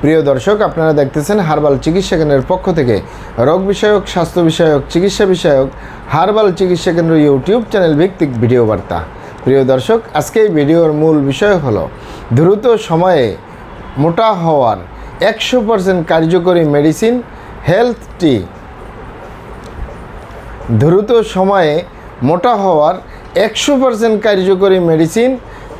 প্রিয় দর্শক, আপনারা দেখতেছেন হার্বাল চিকিৎসা কেন্দ্রের পক্ষ থেকে রোগ বিষয়ক, স্বাস্থ্য বিষয়ক, চিকিৎসা বিষয়ক, হার্বাল চিকিৎসা কেন্দ্র ইউটিউব চ্যানেল ভিত্তিক ভিডিও বার্তা। প্রিয় দর্শক, আজকে এই ভিডিওর মূল বিষয় হলো, দ্রুত সময়ে মোটা হওয়ার একশো পার্সেন্ট কার্যকরী মেডিসিন হেলথ টি। দ্রুত সময়ে মোটা হওয়ার একশো পার্সেন্ট কার্যকরী মেডিসিন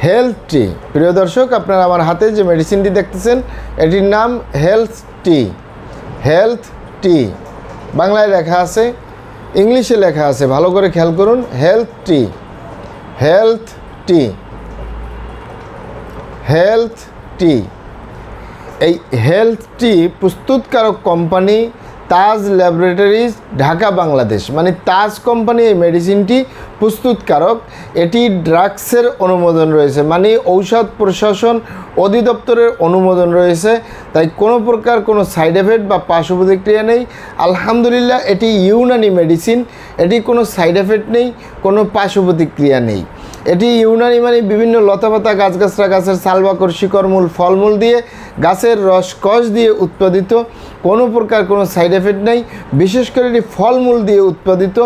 হেলথ টি প্রিয় দর্শক, আপনারা আমার হাতে যে মেডিসিনটি দেখতেছেন, এটির নাম হেলথ টি হেলথ টি বাংলায় লেখা আছে, ইংলিশে লেখা আছে, ভালো করে খেয়াল করুন health tea health tea health tea এই হেলথ টি প্রস্তুতকারক কোম্পানি তাজ ল্যাবরেটরিজ, ঢাকা, বাংলাদেশ। মানে তাজ কোম্পানি এই মেডিসিনটি প্রস্তুতকারক। এটি ড্রাগসের অনুমোদন রয়েছে মানে ঔষধ প্রশাসন অধিদপ্তরের অনুমোদন রয়েছে। তাই কোনো প্রকার কোনো সাইড এফেক্ট বা পার্শ্ব প্রতিক্রিয়া নেই। আলহামদুলিল্লাহ, এটি ইউনানি মেডিসিন। এটি কোনো সাইড এফেক্ট নেই, কোনো পার্শ্ব প্রতিক্রিয়া নেই। এটি ইউনানি মানে বিভিন্ন লতাপাতা গাছগাছরা, গাছের সালবাকর শিকড়মূল, ফলমূল দিয়ে গাছের রস কষ দিয়ে উৎপাদিত। কোনো প্রকার কোনো সাইড এফেক্ট নেই। বিশেষ করে এটি ফলমূল দিয়ে উৎপাদিত।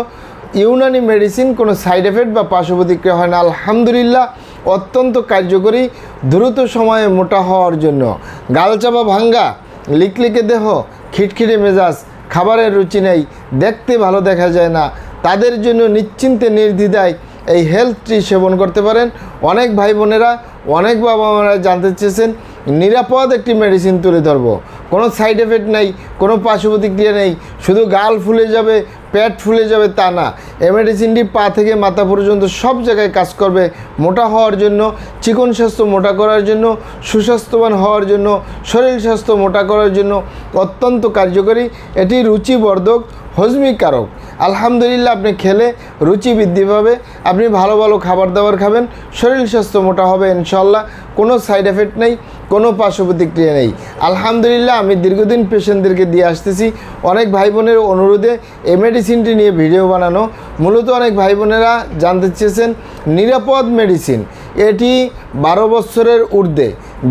ইউনানি মেডিসিন কোনো সাইড এফেক্ট বা পার্শ্ব প্রতিক্রিয়া হয় না। আলহামদুলিল্লাহ, অত্যন্ত কার্যকরী, দ্রুত সময়ে মোটা হওয়ার জন্য। গালচাপা ভাঙ্গা, লিকলিকে দেহ, খিটখিটে মেজাজ, খাবারের রুচি নেই, দেখতে ভালো দেখা যায় না। তাদের জন্য নিশ্চিন্তে নির্দ্বিধায় এই হেলথ টি সেবন করতে পারেন। অনেক ভাই বোনেরা, অনেক বাবা মারা জানতে চেয়েছেন, নিরাপদ একটি মেডিসিন তুলে ধরবো। কোনো সাইড এফেক্ট নেই, কোনো পার্শ্ব প্রতিক্রিয়া নেই, শুধু গাল ফুলে যাবে, পেট ফুলে যাবে তা না। এই মেডিসিনটি পা থেকে মাথা পর্যন্ত সব জায়গায় কাজ করবে, মোটা হওয়ার জন্য, চিকন স্বাস্থ্য মোটা করার জন্য, সুস্বাস্থ্যবান হওয়ার জন্য, শরীর স্বাস্থ্য মোটা করার জন্য অত্যন্ত কার্যকরী। এটি রুচিবর্ধক হজমিকারক। আলহামদুলিল্লাহ, আপনি খেলে রুচি বৃদ্ধি পাবে, আপনি ভালো ভালো খাবার দাবার খাবেন, শরীর স্বাস্থ্য মোটা হবে ইনশাল্লাহ কোনো সাইড এফেক্ট নেই, কোনো পার্শ্ব প্রতিক্রিয়া নেই। আলহামদুলিল্লাহ, আমি দীর্ঘদিন পেশেন্টদেরকে দিয়ে আসতেছি, অনেক ভাই বোনের অনুরোধে এই মেডিসিনটি নিয়ে ভিডিও বানানো। মূলত অনেক ভাই বোনেরা জানতে চেয়েছেন, নিরাপদ মেডিসিন এটি বারো বছরের ঊর্ধ্বে।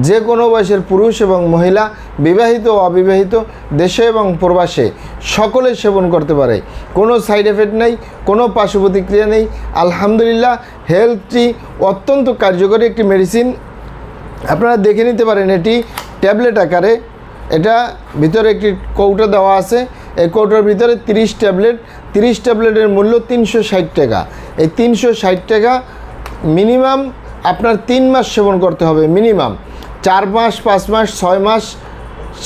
যে কোনো বয়সের পুরুষ এবং মহিলা, বিবাহিত ও অবিবাহিত, দেশে এবং প্রবাসে, সকলে সেবন করতে পারে। কোনো সাইড এফেক্ট নেই, কোনো পার্শ্ব প্রতিক্রিয়া নেই। আলহামদুলিল্লাহ হেলথটি অত্যন্ত কার্যকরী একটি মেডিসিন আপনারা দেখে নিতে পারেন এটি ট্যাবলেট আকারে। এটা ভিতরে একটি কৌটা দেওয়া আছে। এই কৌটার ভিতরে তিরিশ ট্যাবলেট। তিরিশ ট্যাবলেটের মূল্য তিনশো ষাট টাকা। এই তিনশো ষাট টাকা মিনিমাম আপনার তিন মাস সেবন করতে হবে, মিনিমাম। চার মাস, পাঁচ মাস, ছয় মাস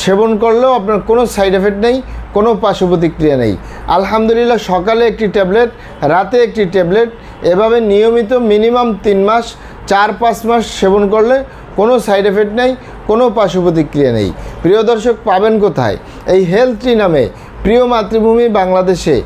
সেবন করলেও আপনার কোনো সাইড এফেক্ট নেই, কোনো পার্শ্ব প্রতিক্রিয়া নেই। আলহামদুলিল্লাহ, সকালে একটি ট্যাবলেট, রাতে একটি ট্যাবলেট, এভাবে নিয়মিত মিনিমাম তিন মাস, চার, পাঁচ মাস সেবন করলে কোনো সাইড এফেক্ট নেই, কোনো পার্শ্ব প্রতিক্রিয়া নেই। প্রিয় দর্শক, পাবেন কোথায়? এই হেলথ ট্রি নামে প্রিয় মাতৃভূমি বাংলাদেশে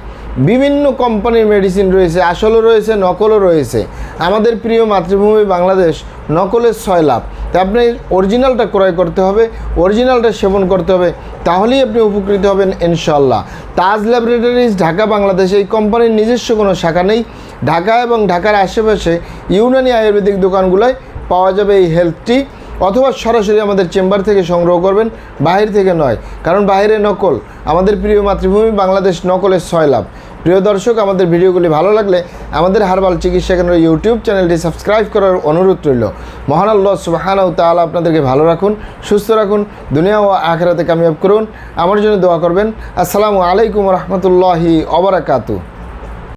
বিভিন্ন কোম্পানির মেডিসিন রয়েছে, আসলও রয়েছে, নকলও রয়েছে। আমাদের প্রিয় মাতৃভূমি বাংলাদেশ, নকলের ছয় লাভ। তা আপনি অরিজিনালটা ক্রয় করতে হবে অরিজিনালটা সেবন করতে হবে, তাহলেই আপনি উপকৃত হবেন ইনশাল্লাহ তাজ ল্যাবরেটরিজ ঢাকা, বাংলাদেশ, এই কোম্পানির নিজস্ব কোনো শাখা নেই। ঢাকা এবং ঢাকার আশেপাশে ইউনানি আয়ুর্বেদিক দোকানগুলোয় পাওয়া যাবে এই হেলথটি অথবা সরাসরি আমাদের চেম্বার থেকে সংগ্রহ করবেন, বাহির থেকে নয়। কারণ বাইরে নকল। আমাদের প্রিয় মাতৃভূমি বাংলাদেশ, নকলের ছয় লাভ। প্রিয় দর্শক, আমাদের ভিডিওগুলি ভালো লাগলে আমাদের হারবাল চিকিৎসা কেন্দ্র ইউটিউব চ্যানেলটি সাবস্ক্রাইব করার অনুরোধ রইল। মহান আল্লাহ সুবাহানাউ তাআলা আপনাদেরকে ভালো রাখুন, সুস্থ রাখুন, দুনিয়া ও আখেরাতে কামিয়াব করুন। আমার জন্য দোয়া করবেন। আসসালামু আলাইকুম রহমতুল্লাহি অবরাকাতু